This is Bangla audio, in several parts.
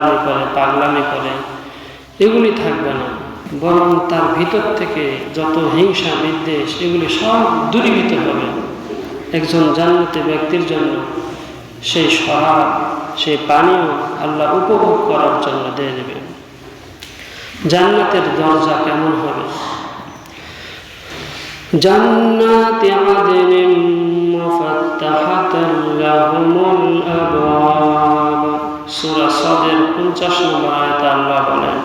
করে, পাগলামি করে, এগুলি থাকবে না। বরং তার ভিতর থেকে যত হিংসা, বিদ্বেষ, এগুলি সব দূরীভূত হবে। একজন জান্নাতি ব্যক্তির জন্য সেই স্বভাব সেই পানীয় আল্লাহ উপভোগ করার জন্য দিয়ে দেবে। জান্নাতের দরজা কেমন হবে? জান্নাতি সূরা সাদের 50 নম্বর আয়াতে আল্লাহ বলেন,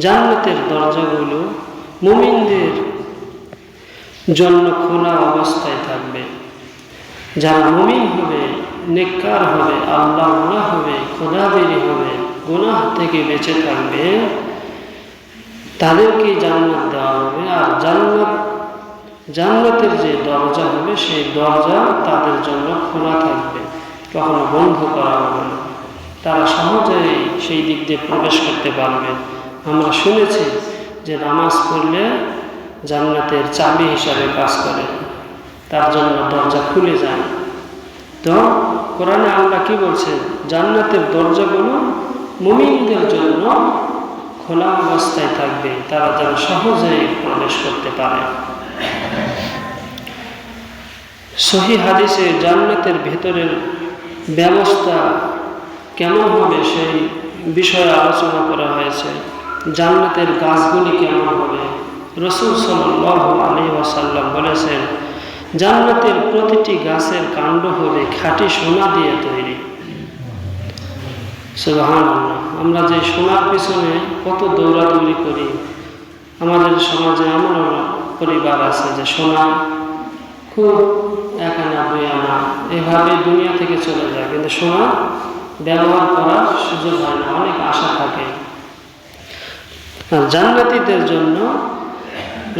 জান্নাতের দরজাগুলো মুমিনদের জন্য খোলা অবস্থায় থাকবে। যারা মুমিন হবে, নেককার হবে, আল্লাহ হবে খোদাবেরি হবে, গুনাহ থেকে বেঁচে থাকবে তাদেরকে জান্নাত দেওয়া হবে। আর জান্নাত, জান্নাতের যে দরজা হবে, সেই দরজা তাদের জন্য খোলা থাকবে। কখনো বন্ধ করা হবে না। তারা সহজেই সেই দিক দিয়ে প্রবেশ করতে পারবে। আমরা শুনেছি যে নামাজ পড়লে জান্নাতের চাবি হিসাবে কাজ করে, তার জন্য দরজা খুলে যায়। তো কোরআনে আল্লাহ কি বলছেন জান্নাতের দরজাগুলো মুমিনদের জন্য খোলা অবস্থায় থাকবে, তারা যেন সহজেই প্রবেশ করতে পারে। সহি হাদিসে জান্নাতের ভেতরের ব্যবস্থা কেমন হবে সেই বিষয়ে আলোচনা করা হয়েছে? জান্নাতের গাছগুলি কেমন হবে? রসুল সাল্লাহ আলী ওয়াসাল্লাম বলেছেন, জান্নাতের প্রতিটি গাছের কাণ্ড হবে খাঁটি সোনা দিয়ে তৈরি। আমরা যে সোনার পিছনে কত দৌড়াদৌড়ি করি, আমাদের সমাজে এমন পরিবার আছে যে সোনা খুব এক আনা, দুই আনা, এভাবে দুনিয়া থেকে চলে যায়, কিন্তু সোনা ব্যবহার করার সুযোগ হয় না, অনেক আশা থাকে। জান্নাতিদের জন্য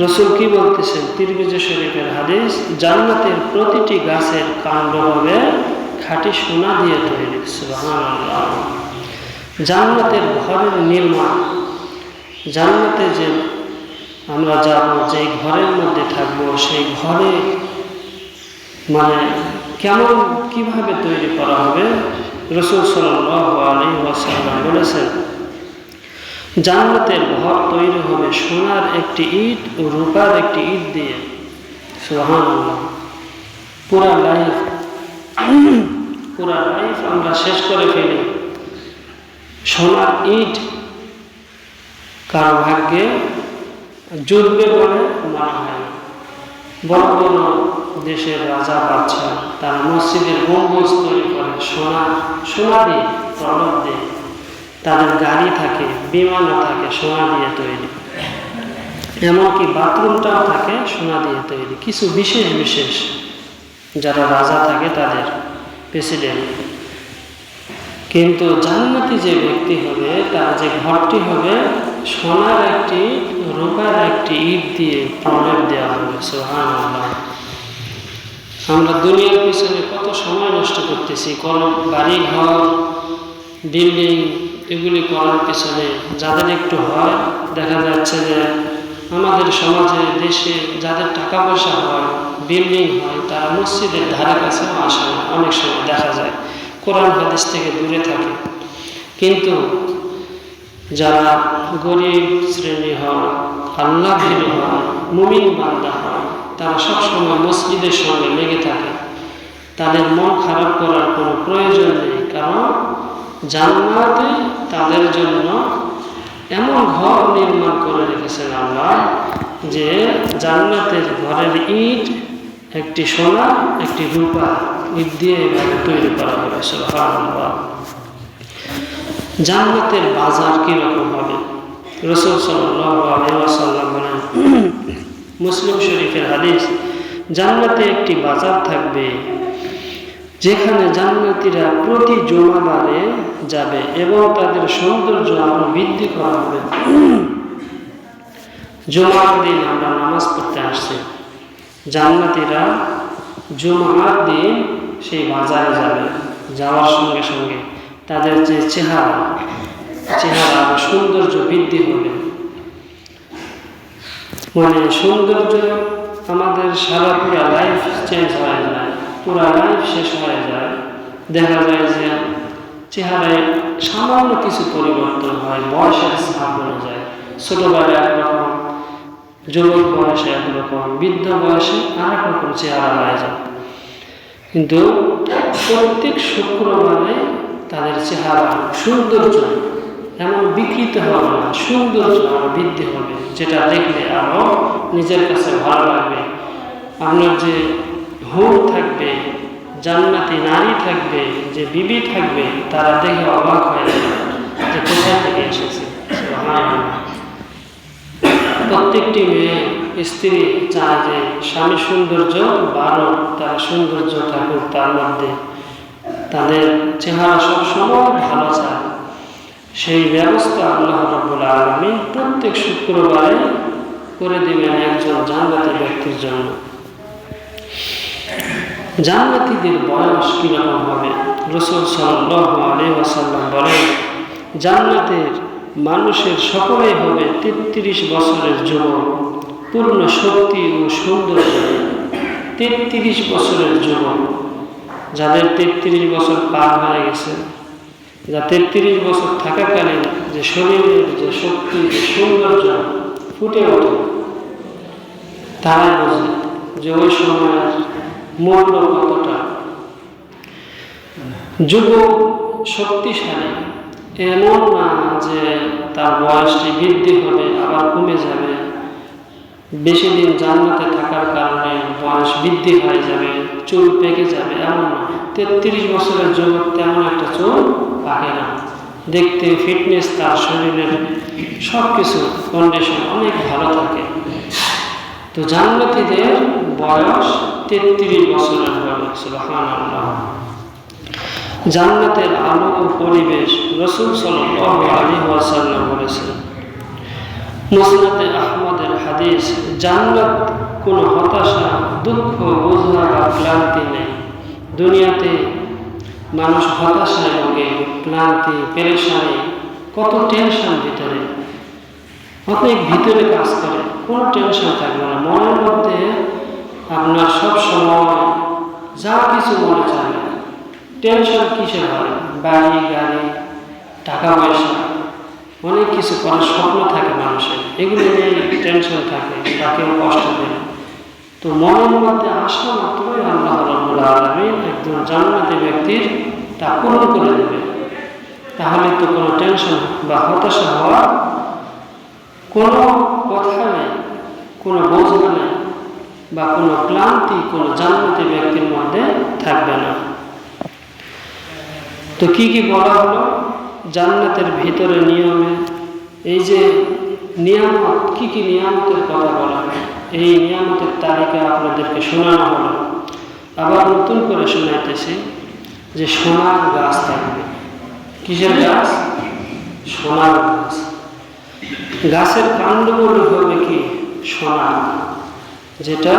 রসুল কি বলতেছেন? তিরমিজ শরীফের হাদিস, জান্নাতের প্রতিটি গাছের কাণ্ড হবে খাঁটি সোনা দিয়ে তৈরি। জান্নাতের ঘরের নির্মাণ, জান্নাতে যে আমরা যাব যে ঘরের মধ্যে থাকব, সেই ঘরে মানে কেমন, কীভাবে তৈরি করা হবে? রসুল ওয়াসাল্লাম বলেছেন, জান্নাতের ঘর তৈরি হবে সোনার একটি ইট ও রূপার একটি ইট দিয়ে। পুরা লাইফ পুরা লাইফ আমরা শেষ করে ফেলি। সোনার ইট কারও ভাগ্যে জুটবে বলে মনে হয় বড় বড় দেশের রাজা বাচ্চা তারা মসজিদের গম্বুজ তৈরি করে, সোনা সোনা দিয়ে প্রলব দিয়ে। তাদের গাড়ি থাকে, বিমানও থাকে, সোনা দিয়ে তৈরি। এমনকি বাথরুমটাও থাকে, সোনা দিয়ে তৈরি। কিছু বিশেষ বিশেষ যারা রাজা থাকে তাদের প্রেসিডেন্ট। কিন্তু জান্নাতি যে ব্যক্তি হবে, তার যে ঘরটি হবে সোনার একটি রূপার একটি ইট দিয়ে প্রলেপ দেওয়া হবে সোহান আমরা দুনিয়ার পিছনে কত সময় নষ্ট করতেছি কোনো বাড়ি ঘর, বিল্ডিং, এগুলি করার পিছনে যাদের একটু হয়, দেখা যাচ্ছে যে আমাদের সমাজে, দেশে যাদের টাকা পয়সা হয়, বিল্ডিং হয়, তারা মসজিদের ধারে কাছে আসে না অনেক সময় দেখা যায়, কোরআন হাদিস থেকে দূরে থাকে। কিন্তু যারা গরিব শ্রেণি হয় আল্লাহ ভীর হয়, মুমিন বান্দা হয়, তারা সবসময় মসজিদের সঙ্গে লেগে থাকে। তাদের মন খারাপ করার কোনো প্রয়োজন নেই, কারণ জান্নাতে তাদের জন্য এমন ঘর নির্মাণ করে রেখেছেন আল্লাহ যে জান্নাতের ঘরের ইট, একটি সোনা, একটি রূপা ইট দিয়ে তৈরি করা সুবহানাল্লাহ। জান্নাতের বাজার কীরকম হবে? রসুল সাল্লাম বলেন, মুসলিম শরীফের হাদিস, জান্নাতে একটি বাজার থাকবে, যেখানে জান্নাতিরা প্রতি জমাবারে যাবে এবং তাদের সৌন্দর্য আরও বৃদ্ধি করা হবে জমার দিন আমরা নামাজ পড়তে আসছি। জান্নাতিরা জুমার দিন সেই বাজারে যাবে, যাওয়ার সঙ্গে সঙ্গে তাদের যে চেহারা চেহারা সৌন্দর্য বৃদ্ধি হবে। মানে সৌন্দর্য আমাদের সারা পুরা লাইফ চেঞ্জ হয়ে যায় পুরা লাইফ শেষ হয়ে যায়। দেখা যায় যে চেহারায় সামান্য কিছু পরিবর্তন হয়, বয়সের ছাপ অনুযায়ী ছোটবেলায় একরকম যুবক বয়সে একরকম, বৃদ্ধ বয়সে আরেক রকম চেহারা হয়ে যায়। কিন্তু প্রত্যেক শুক্রবারে তাদের চেহারা সৌন্দর্য এমন বিকৃত হবে না, সৌন্দর্য বৃদ্ধি হবে, যেটা দেখলে আরও নিজের কাছে ভালো লাগবে। আপনার যে হুম থাকবে, জান্নাতি নারী থাকবে, যে বিবি থাকবে, তারা দেখে অবাক হয়ে যাবে যে কোথায় থেকে এসেছে। প্রত্যেকটি মেয়ে স্ত্রী চায় যে স্বামী সৌন্দর্য বারো তার সৌন্দর্য থাকুক তার মধ্যে। তাদের চেহারা সবসময় ভালো চায়। সেই ব্যবস্থা আল্লাহ রব্বুল আলমী প্রত্যেক শুক্রবারে করে দিবেন একজন জান্নাতি ব্যক্তির জন্য। জান্নাতিদের বয়স কীরকম হবে? রসুল ওয়াসাল্লাম বলেন, জান্নাতের মানুষের সকলেই হবে তেত্রিশ বছরের যুবক। পূর্ণ শক্তি ও সৌন্দর্য। তেত্রিশ বছরের যুবক। যাদের তেত্রিশ বছর পার হয়ে গেছে যা তেত্রিশ বছর থাকাকালীন যে শরীরের যে শক্তি, যে সৌন্দর্য ফুটে ওঠে, তারাই বোঝে যে ওই সময়ের মূল্য কতটা। যুব শক্তিশালী, এমন না যে তার বয়সটি বৃদ্ধি হবে, আবার কমে যাবে বেশি দিন জান্নাতে থাকার কারণে বয়স বৃদ্ধি হয়ে যাবে, চুল পেকে যাবে, এমন তেত্রিশ বছরের যুবক তেমন একটা চুল পাকে না। দেখতে ফিটনেস তার শরীরের সব কিছু কন্ডিশন অনেক ভালো থাকে। তো জান্নাতীদের বয়স তেত্রিশ বছরের সুবহানাল্লাহ। জান্নাতের আলো ও পরিবেশ রসুল সাল্লাহ আলী ওয়াসাল্লাম বলেছেন মুসনাতে আহমদের হাদিস, জান্নাত কোনো হতাশা দুঃখ, বোঝা বা ক্লান্তি নেই। দুনিয়াতে মানুষ হতাশায় ভোগে ক্লান্তি, পেরেশানি, কত টেনশন ভিতরে। অনেক ভিতরে কাজ করে, কোনো টেনশন থাকবে না। মনের মধ্যে আপনার সব সময় যা কিছু মনে চাবে টেনশন কিসে হয়? বাড়ি, গাড়ি, টাকা পয়সা। অনেক কিছু করার স্বপ্ন থাকে মানুষের। এগুলো নিয়ে টেনশন থাকে কেউ কষ্ট দেয় তো মনের মধ্যে আসা মাত্রই আল্লাহ রব্বুল আলমিন একজন জান্নাতি ব্যক্তির তা পূরণ করে দেবে। তাহলে তো কোনো টেনশন বা হতাশা হওয়ার কোনো কথা নেই, কোনো বোঝা নেই, বা কোনো ক্লান্তি কোনো জান্নাতি ব্যক্তির মধ্যে থাকবে না। তো কি কি বলা হলো? জান্নাতের ভিতরে নিয়মে। এই যে নিয়ামত, কী কী নিয়ামতের কথা বলা এই নিয়ামতের তালিকা আপনাদেরকে শোনানো হলো। আবার নতুন করে শোনাইতেছি যে সোনার গাছ থাকবে। কিসের গাছ? সোনার গাছ। গাছের কাণ্ডগুলো হবে কি? সোনা যেটা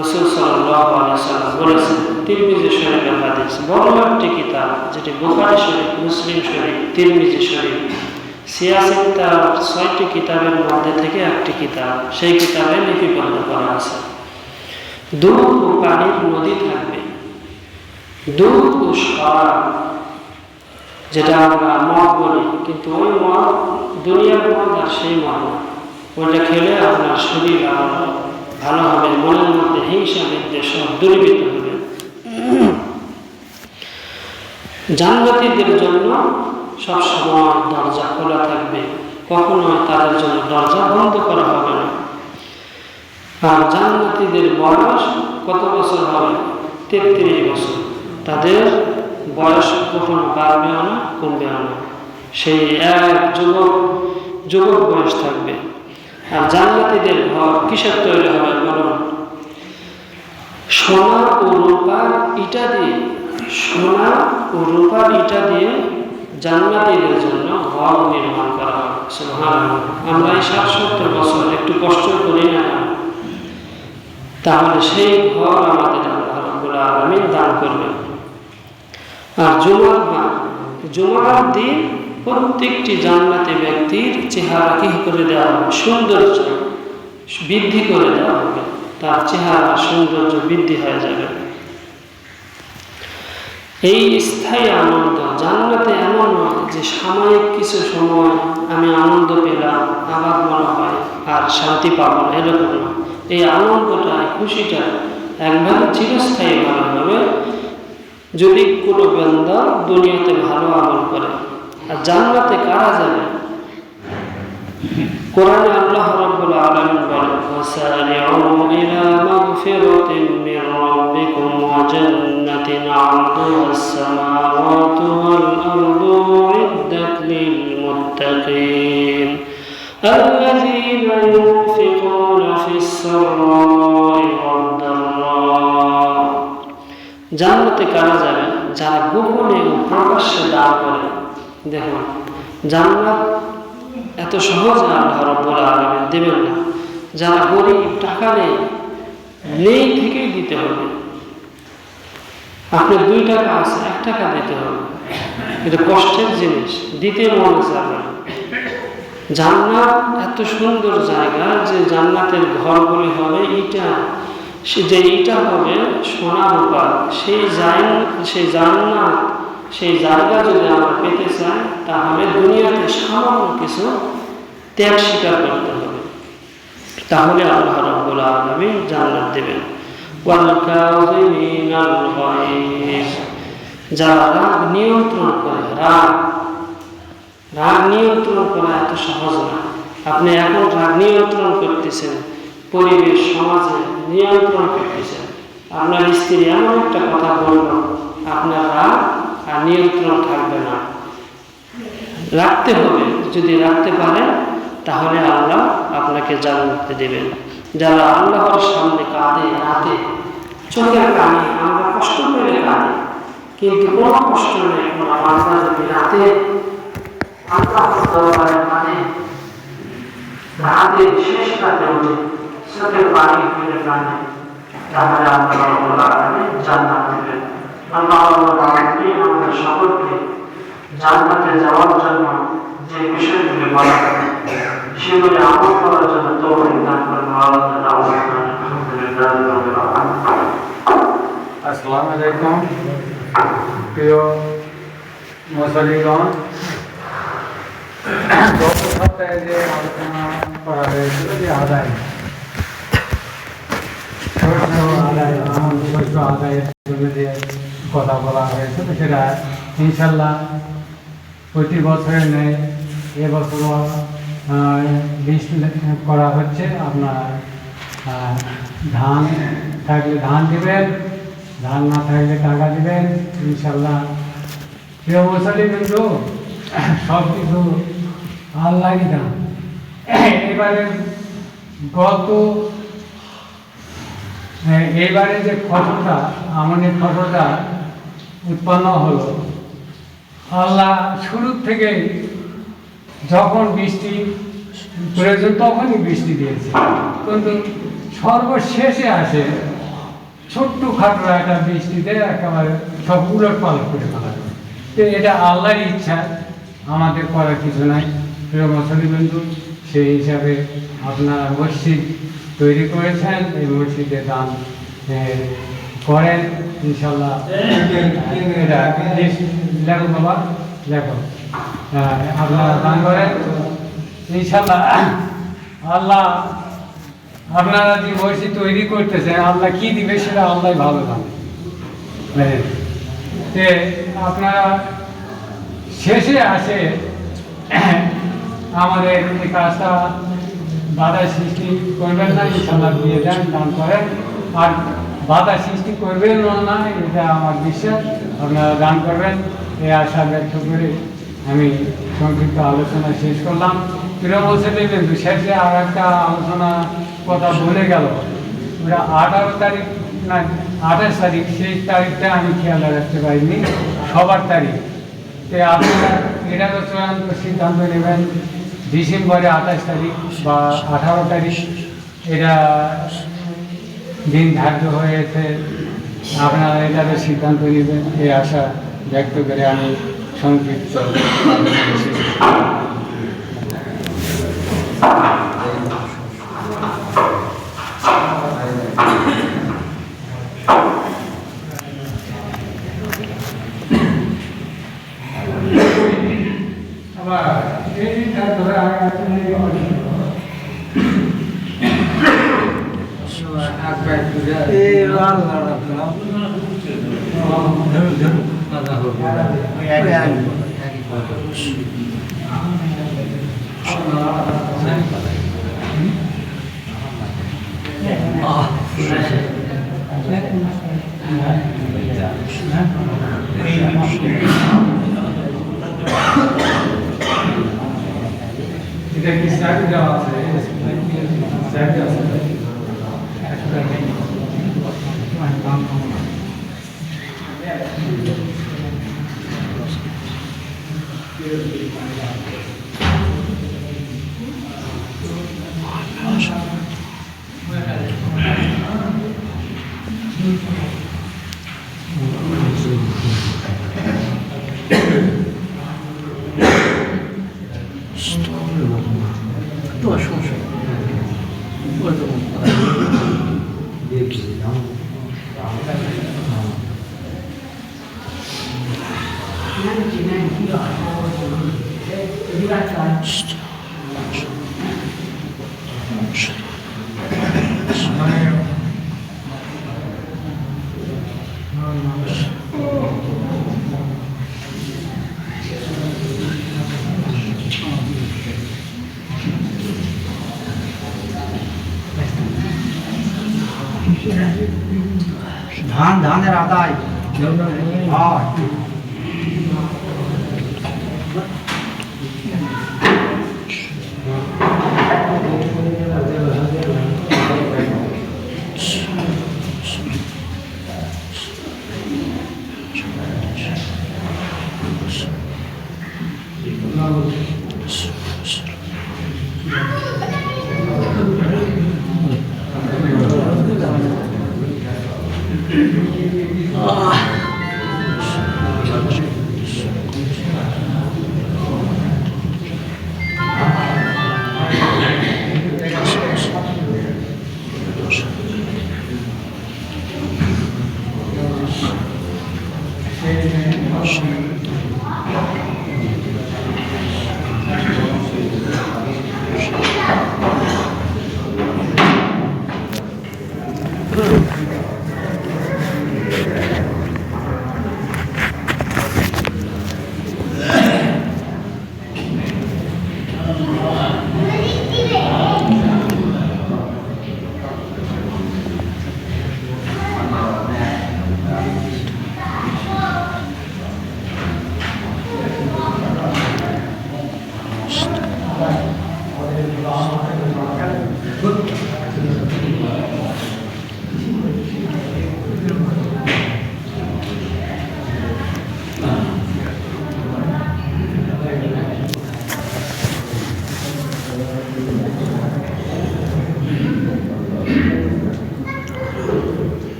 রসুল সাল্লাম বলেছেন, তিরমিজি শরীফের হাদিস, বড় একটি কিতাব, যেটি বুখারি শরীফ, মুসলিম শরীফ, তিরমিজি শরীফ। সিয়াসিন তার ছয়টি কিতাবের মধ্যে থেকে একটি কিতাব, সেই কিতাবে লিপিবদ্ধ করা আছে। দুধ ও পানির নদী থাকবে। দুধ ও যেটা আমরা মদ বলি, কিন্তু ওই মদ দুনিয়ার মদ আর সেই মদ না। ওইটা খেলে আপনার শরীর আরও ভালো হবে মনের মধ্যে হিংসা বিদ্বেষ দূরীভূত হবে। জান্নাতীদের জন্য সব সময় দরজা খোলা থাকবে। কখনো তাদের জন্য দরজা বন্ধ করা হবে না। আর জান্নাতীদের বয়স কত বছর হবে? তেত্রিশ বছর। তাদের বয়স কখনো বাড়বেও না, কমবেও না। সেই এক যুবক যুবক বয়স থাকবে। আর জান্নাতীদের ঘর কিসের তৈরি হবে বলুন? সোনা ও রূপার ইটা দিয়ে, সোনা ও রূপার ইটা দিয়ে জান্নাতীদের জন্য ঘর নির্মাণ করা হবে। আমরা এই ষাট সত্তর বছর একটু কষ্ট করি না তাহলে সেই ঘর আমাদের আল্লাহ আলামিন দান করবেন। আর জুমার জুমার দিন প্রত্যেকটি জান্নাতি ব্যক্তির চেহারা কি করে দেওয়া হবে? সৌন্দর্য বৃদ্ধি করে দেওয়া হবে। তার চেহারা সৌন্দর্য বৃদ্ধি হয়ে যাবে। এই স্থায়ী আনন্দ, জান্নাতে এমন নয় যে সাময়িক কিছু সময় আমি আনন্দ পেলাম, আবার মনে হয় আর শান্তি পাবো না। এরকম না এই আনন্দটা খুশিটা একভাবে চিরস্থায়ী ভালো হবে। যদি কোনো বান্দা দুনিয়াতে ভালো আমল করে আর জান্নাতে কারা যাবে কোরআনে আল্লাহ রাব্বুল আলামিন বলেন ওয়াসারি'ু ইলা মাগফিরাতিন মির রাব্বিকুম ওয়া জান্নাতিন 'আরদুহা আস-সামাওয়াতু ওয়াল আরদু উ'iddat লিল মুত্তাকিন الذين ينفقون في السراء والضراء জান্নাতে কারা যাবে যারা গোপনে ও প্রকাশ্যে দান করে দেখুন জান্নাত এত সহজ আল্লাহ রব্বুল আলমিন, দেবেন না। যারা গরিব, টাকা নেই নেই থেকেই দিতে হবে। আপনার দুই টাকা আছে, এক টাকা দিতে হবে। এটা কষ্টের জিনিস, দিতে মনে যাবে জান্নাত এত সুন্দর জায়গা যে জান্নাতের ঘরগুলি হবে, ইটা যে ইটা হবে সোনা রূপা সেই জাইন সেই জান্নাত সেই জায়গা যদি আমরা পেতে চাই, তাহলে দুনিয়াতে সামান্য কিছু ত্যাগ স্বীকার করতে হবে। তাহলে আল্লাহ রব্বুল আলমিন জান্নাত দেবেন। যারা রাগ নিয়ন্ত্রণ করে। রাগ রাগ নিয়ন্ত্রণ করা এত সহজ না। আপনি রাগ নিয়ন্ত্রণ করতেছেন, পরিবেশ, সমাজে নিয়ন্ত্রণ করতেছেন। আপনার স্ত্রী এমন একটা কথা বলল, আপনার রাগ আর নিয়ন্ত্রণ থাকবে না। রাখতে হবে। যদি রাখতে পারেন, তাহলে আল্লাহ আপনাকে জানাতে দেবেন। যারা আল্লাহর সামনে কাঁদে রাতে চোখের কানে আমরা কষ্ট পেলে কাঁদে কিন্তু কোনো কষ্ট নেই বান্দা যদি রাতে দরবারে কাঁদে রাতে শেষ রাতে উঠে চোখের পানি ফেলে কাঁদে তাহলে জান্নাত দেবেন। আল্লাহ রাব্বুল আলামিন আমাদের সকলকে জান্নাতে যাওয়ার জন্য যে বিষয়গুলি বলা হবে সেগুলি আমল করার জন্য তৌফিক দান করেন আল্লাহ আলহামদুলিল্লাহ রাব্বিল আলামিন আসসালামু আলাইকুম প্রিয় মুসলিগণ গত সপ্তাহে যে আলোচনা করা হয়েছিল যে আদায় শস্য আদায় কথা বলা হয়েছে, তো সেটা ইনশাল্লাহ প্রতি বছরের নেই এবছরও লিস্ট করা হচ্ছে। আপনার ধান থাকলে ধান দেবেন, ধান না থাকলে টাকা দেবেন, ইনশাল্লাহ। প্রিয় মশালি কিন্তু সব কিছু আল্লাহই দাম এবারে গত এবারে যে ফসলটা, আমনের ফসলটা উৎপন্ন হলো। আল্লাহ শুরুর থেকেই যখন বৃষ্টি প্রয়োজন তখনই বৃষ্টি দিয়েছে। কিন্তু সর্বশেষে আসে ছোট্ট খাটো একটা বৃষ্টিতে একেবারে সব উলট পালট করে ফেলা তো এটা আল্লাহর ইচ্ছা আমাদের করার কিছু নাই। প্রিয় বন্ধু সেই হিসাবে আপনারা মসজিদ তৈরি করেছেন এই মসজিদে দান এ, করেন ইনশাল্লাহ লেখো বাবা লেখো আপনারা দান করেন। ইনশাল্লাহ আল্লাহ আপনারা যে মসজিদ তৈরি করতেছেন আল্লাহ কি দিবে সেটা আল্লাহ ভালো জানে। হ্যাঁ। তে আপনারা শেষে আসে আমাদের এই কাজটা বাধা সৃষ্টি করবেন না ইনশাল্লাহ দিয়ে দেন দান করেন। আর বাধা সৃষ্টি করবেন না এটা আমার বিশ্বাস। আপনারা দান করবেন এই আশা ব্যক্ত করে আমি সংক্ষিপ্ত আলোচনা শেষ করলাম। প্রিয় মুসলিম কিন্তু শেষে আর একটা আলোচনা কথা বলে গেল। ওরা আঠারো তারিখ, না, আঠাশ তারিখ, সেই তারিখটা আমি খেয়াল রাখতে পারিনি, সবার তারিখ। তো আপনারা এটা তো চূড়ান্ত সিদ্ধান্ত নেবেন ডিসেম্বরে আঠাশ তারিখ বা আঠারো তারিখ, এটা দিন ধার্য হয়েছে। আপনারা এটাতে সিদ্ধান্ত নেবেন এই আশা ব্যক্ত করে আমি সংক্ষিপ্ত আলোচনা শেষ করছি। এইটা ধরে আগে আছে এই লাল লাল আপনার ধরুন ধরুন এটা কি স্যার দেওয়া আছে স্যার দেওয়া আছে ধান ধানের আদায়। হয়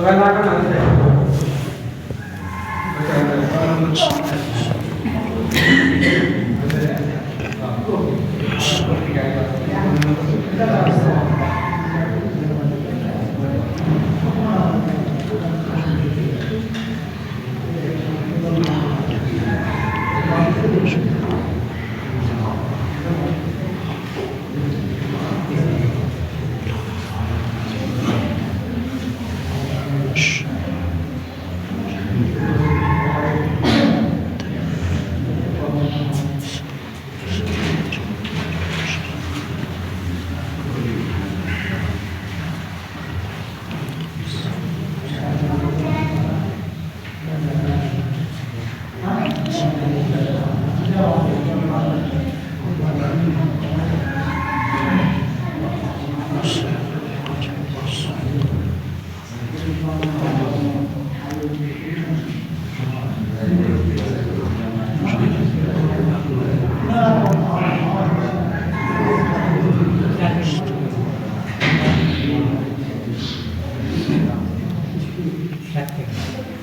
ওরা না কেন আছে Thank রাখতে